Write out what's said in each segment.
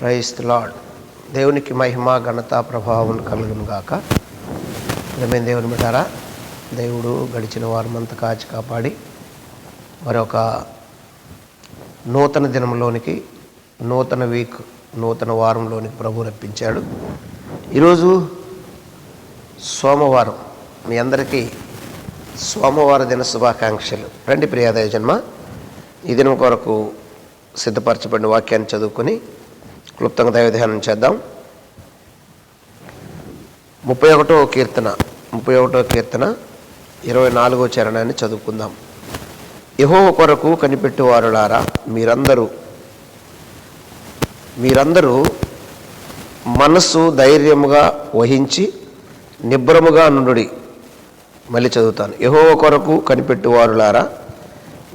క్రైస్త lord దేవునికి మహిమ ఘనత ప్రభావం కలుగును గాక. ప్రేమైన దేవుని బిడ్డారా దేవుడు గడిచిన వారమంతా కాచి కాపాడి మరొక నూతన దినంలోనికి నూతన వీక్ నూతన వారంలోనికి ప్రభు రప్పించాడు. ఈరోజు సోమవారం మీ అందరికీ సోమవార దిన శుభాకాంక్షలు. రండి ప్రియాదయ జన్మ ఈ దినం కొరకు సిద్ధపరచబడిన వాక్యాన్ని చదువుకొని క్లుప్తంగా దైవధ్యానం చేద్దాం. ముప్పై ఒకటో కీర్తన ముప్పై ఒకటో కీర్తన ఇరవై నాలుగో చరణాన్ని చదువుకుందాం. యహో కొరకు కనిపెట్టువారులారా మీరందరూ మీరందరూ మనస్సు ధైర్యముగా వహించి నిబ్రముగా నుండుడి. మళ్ళీ చదువుతాను. యహో కొరకు కనిపెట్టువారులారా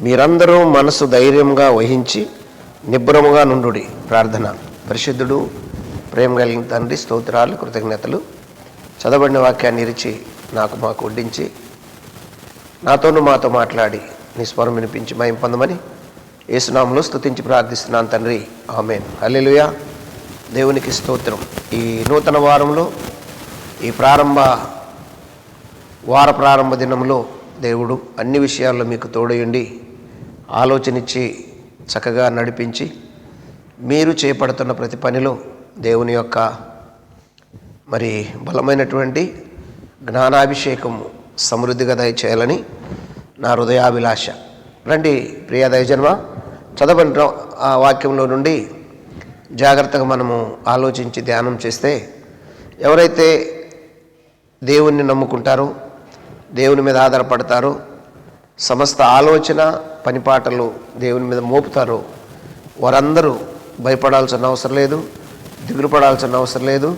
మీరందరూ మనసు ధైర్యంగా వహించి నిబ్రముగా నుండుడి. ప్రార్థన. పరిశుద్ధుడు ప్రేమ కలిగిన తండ్రి స్తోత్రాలు కృతజ్ఞతలు. చదవబడిన వాక్యాన్ని ఇరిచి నాకు మాకు వడ్డించి నాతోనూ మాతో మాట్లాడి నీ స్వరం వినిపించి మయం పొందమని యేసునామంలో స్తుతించి ప్రార్థిస్తున్నాను తండ్రి. ఆమెన్. హల్లెలూయా. దేవునికి స్తోత్రం. ఈ నూతన వారంలో ఈ ప్రారంభ వార ప్రారంభ దినంలో దేవుడు అన్ని విషయాల్లో మీకు తోడయుండి ఆలోచనిచ్చి చక్కగా నడిపించి మీరు చేపడుతున్న ప్రతి పనిలో దేవుని యొక్క మరి బలమైనటువంటి జ్ఞానాభిషేకము సమృద్ధిగా దయచేయాలని నా హృదయాభిలాష. రండి ప్రియా దయజన్మ చదవని ఆ వాక్యంలో నుండి జాగ్రత్తగా మనము ఆలోచించి ధ్యానం చేస్తే ఎవరైతే దేవుణ్ణి నమ్ముకుంటారో దేవుని మీద ఆధారపడతారో సమస్త ఆలోచన పనిపాటలు దేవుని మీద మోపుతారో వారందరూ భయపడాల్సిన అవసరం లేదు దిగులు పడాల్సిన అవసరం లేదు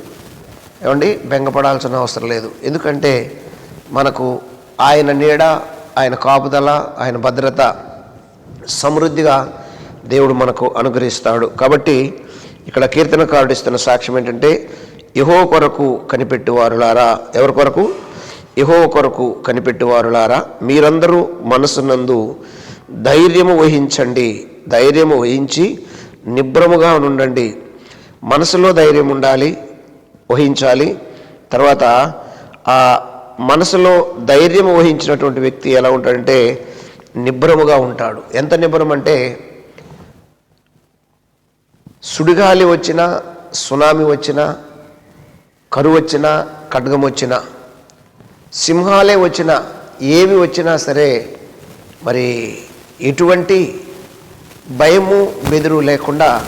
ఏమండి? బెంగపడాల్సిన అవసరం లేదు. ఎందుకంటే మనకు ఆయన నీడ ఆయన కాపుదల ఆయన భద్రత సమృద్ధిగా దేవుడు మనకు అనుగ్రహిస్తాడు. కాబట్టి ఇక్కడ కీర్తనకారుడు ఇస్తున్న సాక్ష్యం ఏంటంటే యహో కొరకు కనిపెట్టువారులారా. ఎవరి కొరకు? యహో కొరకు కనిపెట్టువారులారా. మీరందరూ మనసునందు ధైర్యము వహించండి. ధైర్యము వహించి నిబ్రముగా ఉండండి మనసులో ధైర్యం ఉండాలి వహించాలి. తర్వాత ఆ మనసులో ధైర్యం వహించినటువంటి వ్యక్తి ఎలా ఉంటాడంటే నిబ్రముగా ఉంటాడు. ఎంత నిబ్రం అంటే సుడిగాలి వచ్చినా సునామీ వచ్చినా కరువు వచ్చినా ఖడ్గం వచ్చినా సింహాలే వచ్చినా ఏవి వచ్చినా సరే మరి ఎటువంటి భయము బెదురు లేకుండా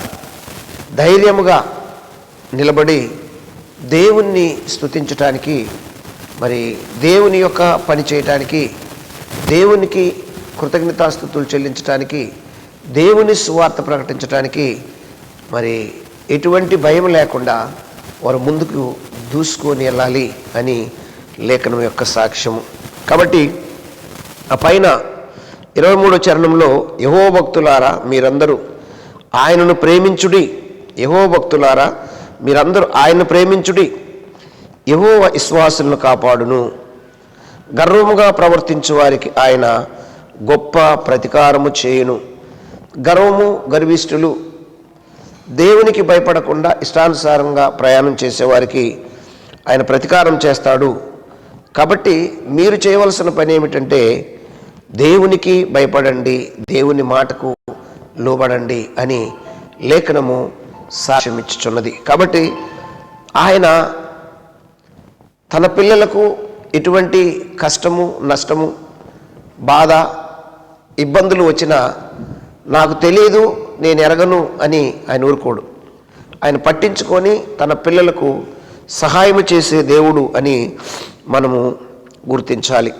ధైర్యముగా నిలబడి దేవుణ్ణి స్థుతించటానికి మరి దేవుని యొక్క పని చేయటానికి దేవునికి కృతజ్ఞతాస్థుతులు చెల్లించటానికి దేవుని సువార్త ప్రకటించటానికి మరి ఎటువంటి భయం లేకుండా వారు ముందుకు దూసుకొని వెళ్ళాలి అని లేఖనం యొక్క సాక్ష్యము. కాబట్టి ఆ పైన ఇరవై మూడో చరణంలో యహో భక్తులారా మీరందరూ ఆయనను ప్రేమించుడి. యహో భక్తులారా మీరందరూ ఆయన్ను ప్రేమించుడి. యహో విశ్వాసులను కాపాడును. గర్వముగా ప్రవర్తించు వారికి ఆయన గొప్ప ప్రతీకారము చేయును. గర్వము గర్విష్ఠులు దేవునికి భయపడకుండా ఇష్టానుసారంగా ప్రయాణం చేసేవారికి ఆయన ప్రతీకారం చేస్తాడు. కాబట్టి మీరు చేయవలసిన పని ఏమిటంటే దేవునికి భయపడండి దేవుని మాటకు లోబడండి అని లేఖనము సాక్ష్యమిచ్చుచున్నది. కాబట్టి ఆయన తన పిల్లలకు ఎటువంటి కష్టము నష్టము బాధ ఇబ్బందులు వచ్చినా నాకు తెలియదు నేను ఎరగను అని ఆయన ఊరుకోడు. ఆయన పట్టించుకొని తన పిల్లలకు సహాయం చేసే దేవుడు అని మనము గుర్తించాలి.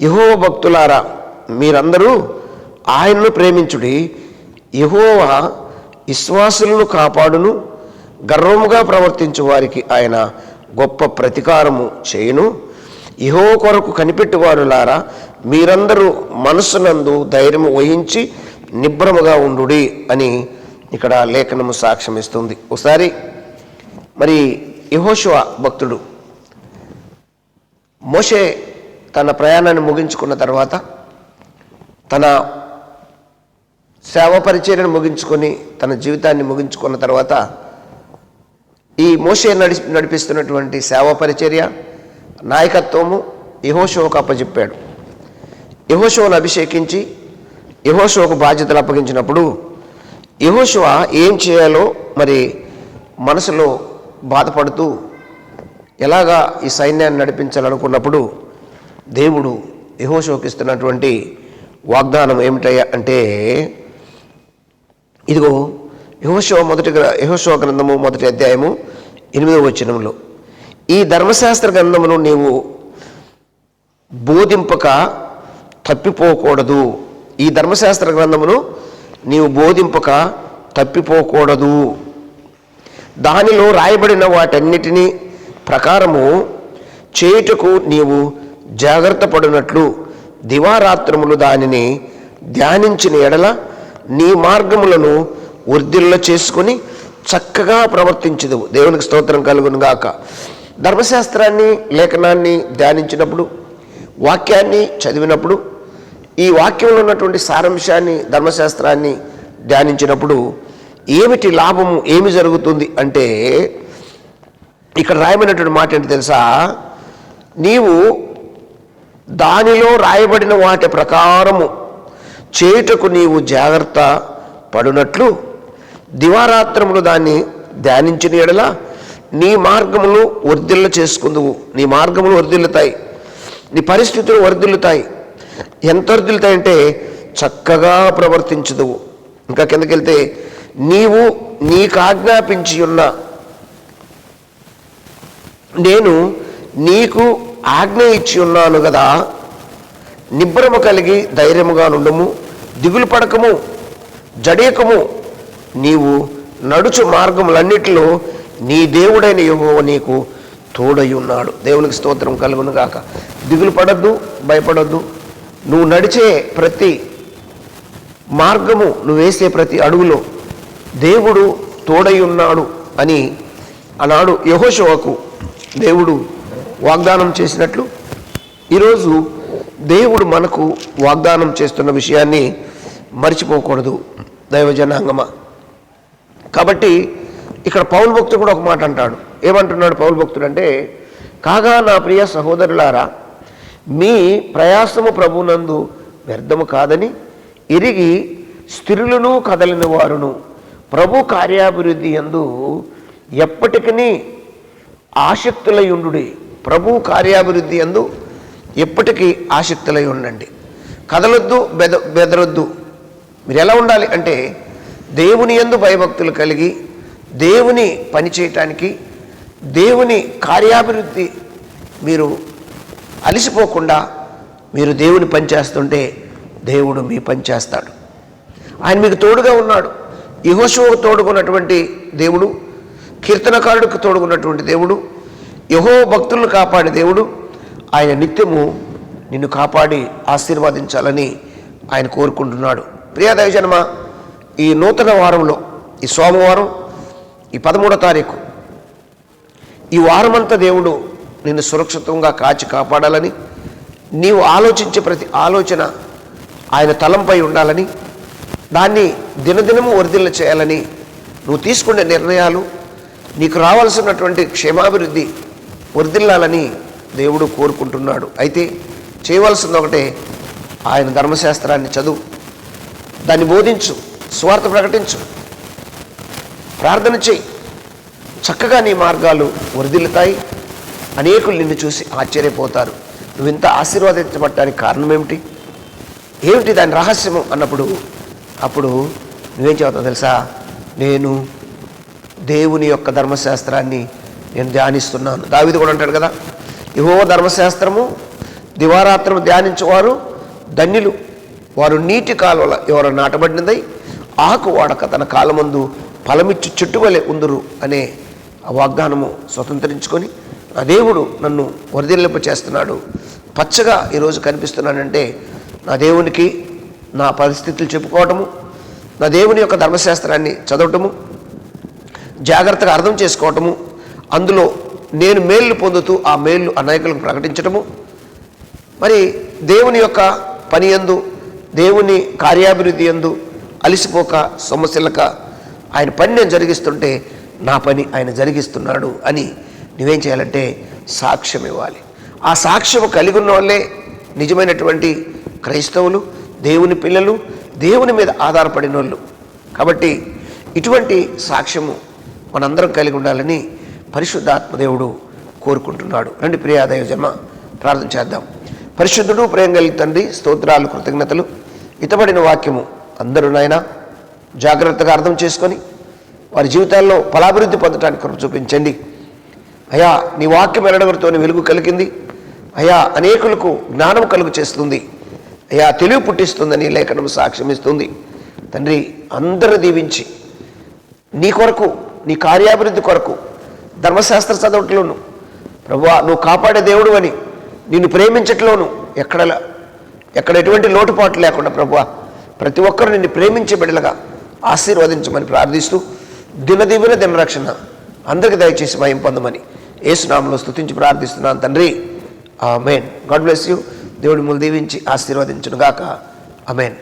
యహోవ భక్తులారా మీరందరూ ఆయన్ను ప్రేమించుడి. యహోవ విశ్వాసులను కాపాడును గర్వముగా ప్రవర్తించు వారికి ఆయన గొప్ప ప్రతీకారము చేయును. ఇహో కొరకు కనిపెట్టువారులారా మీరందరూ మనసునందు ధైర్యము వహించి నిబ్రముగా ఉండుడి అని ఇక్కడ లేఖనము సాక్ష్యం ఇస్తుంది ఒకసారి మరి యహోశివ భక్తుడు మోషే తన ప్రయాణాన్ని ముగించుకున్న తర్వాత తన సేవ పరిచర్యను ముగించుకొని తన జీవితాన్ని ముగించుకున్న తర్వాత ఈ మోషే నడి నడిపిస్తున్నటువంటి సేవ పరిచర్య నాయకత్వము యహోషోకు అప్పచెప్పాడు యహోషోను అభిషేకించి యహోషోకు బాధ్యతలు అప్పగించినప్పుడు యహోషువ ఏం చేయాలో మరి మనసులో బాధపడుతూ ఎలాగా ఈ సైన్యాన్ని నడిపించాలనుకున్నప్పుడు దేవుడు యహోశోకిస్తున్నటువంటి వాగ్దానం ఏమిటయ్యా అంటే ఇదిగో యహోశో మొదటి యహోశో గ్రంథము మొదటి అధ్యాయము ఎనిమిదవ వచనంలో ఈ ధర్మశాస్త్ర గ్రంథమును నీవు బోధింపక తప్పిపోకూడదు. ఈ ధర్మశాస్త్ర గ్రంథమును నీవు బోధింపక తప్పిపోకూడదు. దానిలో రాయబడిన వాటన్నిటినీ ప్రకారము చేయుటకు నీవు జాగ్రత్త పడినట్లు దివారాత్రములు దానిని ధ్యానించిన ఎడల నీ మార్గములను వృద్ధిల్ల చేసుకొని చక్కగా ప్రవర్తించదు. దేవునికి స్తోత్రం కలుగును గాక. ధర్మశాస్త్రాన్ని లేఖనాన్ని ధ్యానించినప్పుడు వాక్యాన్ని చదివినప్పుడు ఈ వాక్యంలో ఉన్నటువంటి సారాంశాన్ని ధర్మశాస్త్రాన్ని ధ్యానించినప్పుడు ఏమిటి లాభము ఏమి జరుగుతుంది అంటే ఇక్కడ రాయమైనటువంటి మాట ఏంటి తెలుసా? నీవు దానిలో రాయబడిన వాటి ప్రకారము చేయుటకు నీవు జాగ్రత్త పడునట్లు దివారాత్రములు దాన్ని ధ్యానించిన ఎడల నీ మార్గములు వర్ధిల్ల చేసుకుందువు. నీ మార్గములు వర్ధిల్లుతాయి. నీ పరిస్థితులు వర్ధిల్లుతాయి. ఎంత వర్ధిల్లుతాయంటే చక్కగా ప్రవర్తించదువు. ఇంకా కిందకెళ్తే నీవు నీకు ఆజ్ఞాపించి ఉన్న నేను నీకు ఆజ్ఞ ఇచ్చి ఉన్నాను కదా. నిబ్బరము కలిగి ధైర్యముగా నుండము దిగులు పడకము జడేకము నీవు నడుచు మార్గములన్నిటిలో నీ దేవుడైన యెహోవా నీకు తోడై ఉన్నాడు. దేవునికి స్తోత్రం కలుగును గాక. దిగులు పడద్దు భయపడద్దు. నువ్వు నడిచే ప్రతి మార్గము నువ్వు వేసే ప్రతి అడుగులో దేవుడు తోడై ఉన్నాడు అని ఆనాడు యహోశోకు దేవుడు వాగ్దానం చేసినట్లు. ఈరోజు దేవుడు మనకు వాగ్దానం చేస్తున్న విషయాన్ని మర్చిపోకూడదు దైవజనాంగమ. కాబట్టి ఇక్కడ పౌల్ భక్తుడు కూడా ఒక మాట అంటాడు. ఏమంటున్నాడు పౌల్ భక్తుడు అంటే కాగా నా ప్రియ సహోదరులారా మీ ప్రయాసము ప్రభునందు వ్యర్థము కాదని ఎరిగి స్థిరులను కదలిన వారును ప్రభు కార్యాభివృద్ధి ఎందు ఎప్పటికీ ఆసక్తులయుండు ప్రభు కార్యాభివృద్ధి ఎందు ఎప్పటికీ ఆసక్తులై ఉండండి. కదలొద్దు బెద బెదరొద్దు. మీరు ఎలా ఉండాలి అంటే దేవుని ఎందు భయభక్తులు కలిగి దేవుని పని చేయటానికి దేవుని కార్యాభివృద్ధి మీరు అలిసిపోకుండా మీరు దేవుని పని చేస్తుంటే దేవుడు మీ పని చేస్తాడు. ఆయన మీకు తోడుగా ఉన్నాడు. యహోశువుకు తోడుకున్నటువంటి దేవుడు కీర్తనకారుడికి తోడుకున్నటువంటి దేవుడు యహో భక్తులను కాపాడే దేవుడు. ఆయన నిత్యము నిన్ను కాపాడి ఆశీర్వదించాలని ఆయన కోరుకుంటున్నాడు. ప్రియా దైవజనమ ఈ నూతన వారంలో ఈ సోమవారం ఈ పదమూడో తారీఖు ఈ వారమంతా దేవుడు నిన్ను సురక్షితంగా కాచి కాపాడాలని నీవు ఆలోచించే ప్రతి ఆలోచన ఆయన తలంపై ఉండాలని దాన్ని దినదినము వరిదిల్ల చేయాలని నువ్వు తీసుకునే నిర్ణయాలు నీకు రావాల్సినటువంటి క్షేమాభివృద్ధి వర్దిల్లాలని దేవుడు కోరుకుంటున్నాడు. అయితే చేయవలసింది ఒకటే ఆయన ధర్మశాస్త్రాన్ని చదువు. దాన్ని బోధించు స్వార్థ ప్రకటించు. ప్రార్థన చేయి. చక్కగా నీ మార్గాలు వరిదిల్లుతాయి. అనేకులు నిన్ను చూసి ఆశ్చర్యపోతారు. నువ్వు ఇంత ఆశీర్వాదించబడటానికి కారణం ఏమిటి ఏమిటి దాని రహస్యము అన్నప్పుడు అప్పుడు నువ్వేం చెబుతావు తెలుసా? నేను దేవుని యొక్క ధర్మశాస్త్రాన్ని నేను ధ్యానిస్తున్నాను. దావిది కూడా అంటాడు కదా ఇహో ధర్మశాస్త్రము దివారాత్రము ధ్యానించేవారు ధన్యులు. వారు నీటి కాలువల ఎవరు నాటబడినదై ఆకు వాడక తన కాలమందు ఫలమిచ్చు చెట్టు ఉందురు అనే వాగ్దానము స్వతంత్రించుకొని నా దేవుడు నన్ను వరదిల్లింప చేస్తున్నాడు. పచ్చగా ఈరోజు కనిపిస్తున్నానంటే నా దేవునికి నా పరిస్థితులు చెప్పుకోవటము నా దేవుని యొక్క ధర్మశాస్త్రాన్ని చదవటము జాగ్రత్తగా అర్థం చేసుకోవటము అందులో నేను మేళ్ళు పొందుతూ ఆ మేళ్ళు అనేకులకు ప్రకటించటము. మరి దేవుని యొక్క పని ఎందు దేవుని కార్యాభివృద్ధి ఎందు అలిసిపోక సమస్యలక ఆయన పని నేను జరిగిస్తుంటే నా పని ఆయన జరిగిస్తున్నాడు అని నువ్వేం చేయాలంటే సాక్ష్యం ఇవ్వాలి. ఆ సాక్ష్యం కలిగి ఉన్న వాళ్ళే నిజమైనటువంటి క్రైస్తవులు దేవుని పిల్లలు దేవుని మీద ఆధారపడిన వాళ్ళు కాబట్టి ఇటువంటి సాక్ష్యము మనందరం కలిగి ఉండాలని పరిశుద్ధాత్మదేవుడు కోరుకుంటున్నాడు. రండి ప్రియాదయ జన్మ ప్రార్థన చేద్దాం. పరిశుద్ధుడు ప్రేమ కలిగి తండ్రి స్తోత్రాలు కృతజ్ఞతలు. ఇతబడిన వాక్యము అందరూ నాయనా జాగ్రత్తగా అర్థం చేసుకొని వారి జీవితాల్లో ఫలాభివృద్ధి పొందడానికి కృప చూపించండి. అయా నీ వాక్యం ఎరడగరితోని వెలుగు కలిగింది. అయా అనేకులకు జ్ఞానం కలుగు చేస్తుంది. అయా తెలివి పుట్టిస్తుందని లేఖనం సాక్ష్యం ఇస్తుంది తండ్రి అందరూ దీవించి నీ కొరకు నీ కార్యాభివృద్ధి కొరకు ధర్మశాస్త్ర చదవట్లోను. ప్రభువా నువ్వు కాపాడే దేవుడు అని నిన్ను ప్రేమించట్లోను. ఎక్కడ ఎక్కడ ఎటువంటి లోటుపాటు లేకుండా ప్రభువా ప్రతి ఒక్కరు నిన్ను ప్రేమించే బిడ్డలుగా ఆశీర్వదించమని ప్రార్థిస్తూ దినదివిన దినరక్షణ అందరికి దయచేసి భయం పొందమని ఏసునామంలో స్తుతించి ప్రార్థిస్తున్నాను తండ్రి. ఆ మెయిన్ గాడ్ బ్లెస్ యూ. దేవుడి ములు దీవించి ఆశీర్వదించును గాక అమెన్